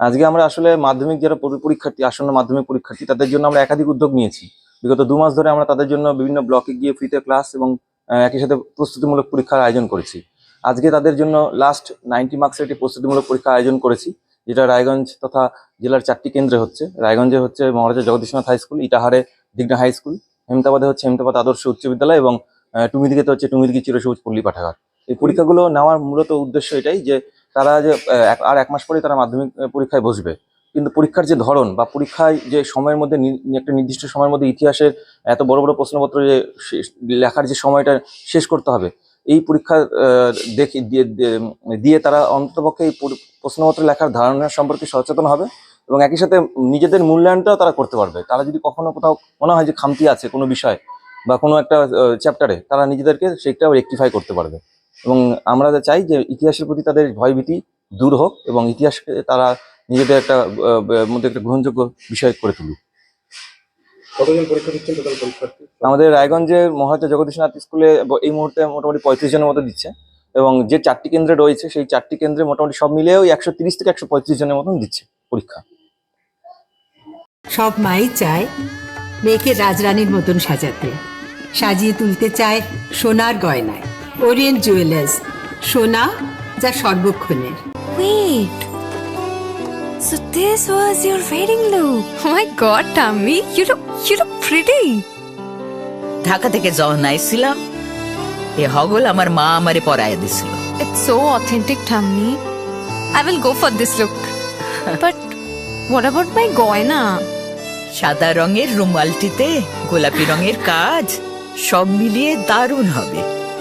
আজকে আমরা আসলে মাধ্যমিক যারা পরীক্ষার্থী আসন্ন মাধ্যমিক পরীক্ষার্থী তাদের জন্য আমরা একাধিক উদ্যোগ নিয়েছি। বিগত দু মাস ধরে আমরা তাদের জন্য বিভিন্ন ব্লকে গিয়ে ফ্রিতে ক্লাস এবং একই সাথে প্রস্তুতিমূলক পরীক্ষার আয়োজন করেছি। আজকে তাদের জন্য লাস্ট নাইনটি মার্কসের একটি প্রস্তুতিমূলক পরীক্ষা আয়োজন করেছি যেটা রায়গঞ্জ তথা জেলার চারটি কেন্দ্রে হচ্ছে। রায়গঞ্জে হচ্ছে মহারাজা জগদীশনাথ হাই স্কুল ইটাহারে দিগনা হাই স্কুল হেমতাবাদে হচ্ছে হেমতাবাদ আদর্শ উচ্চ বিদ্যালয় এবং আহ, টুঙ্গিদিঘিতে হচ্ছে টুঙ্গিদিঘি চিরসবুজ পল্লী পাঠাগার। এই পরীক্ষাগুলো নেওয়ার মূলত উদ্দেশ্য এটাই যে তারা যে আর এক মাস পরে তারা মাধ্যমিক পরীক্ষায় বসবে। কিন্তু পরীক্ষার যে ধরন বা পরীক্ষায় যে সময়ের মধ্যে একটা নির্দিষ্ট সময়ের মধ্যে ইতিহাসের এত বড় বড় প্রশ্নপত্র যে লেখার যে সময়টা শেষ করতে হবে, এই পরীক্ষা দেখে দিয়ে তারা অন্ততপক্ষে এই প্রশ্নপত্র লেখার ধারণা সম্পর্কে সচেতন হবে এবং একই সাথে নিজেদের মূল্যায়নটাও তারা করতে পারবে। তারা যদি কখনো কোথাও, মনে হয় যে খামতি আছে কোনো বিষয় বা কোনো একটা চ্যাপ্টারে তারা নিজেদেরকে সেটাও রেকটিফাই করতে পারবে। এবং আমরা চাই যে ইতিহাসের প্রতি তাদের ভয়ভীতি দূর হোক এবং ইতিহাসকে তারা নিজেদের একটা মধ্যে একটা গ্রহণযোগ্য বিষয় করে তুলুক। কতজন পরীক্ষা দিচ্ছেন টোটাল পরীক্ষার্থী আমাদের রায়গঞ্জের মহারাজা জগদীশনাথ স্কুলে এই মুহূর্তে মোটামুটি পঁয়ত্রিশ জনের মতো দিচ্ছে এবং যে চারটি কেন্দ্রে রয়েছে সেই চারটি কেন্দ্রে মোটামুটি সব মিলিয়ে ওই একশো তিরিশ থেকে একশো পঁয়ত্রিশ জনের মতন দিচ্ছে পরীক্ষা। সব মাই চায় মেয়েকে রাজরানীর মতন সাজাতে সাজিয়ে তুলতে চায় সোনার গয়নায়। ওরিয়েন্ট জুয়েলার্স সোনা যা সর্বক্ষণের। Wait. So this was your wedding look. Oh my god, Tommy, you look you look Dhaka থেকে যখন আইছিলাম এ হগল আমার মা আমারে পরায় দিছিল। It's so authentic tummy I will go for this look but what about my গয়না? সাদা রঙের রুমালটিতে গোলাপি রঙের কাজ সব মিলিয়ে দারুণ হবে।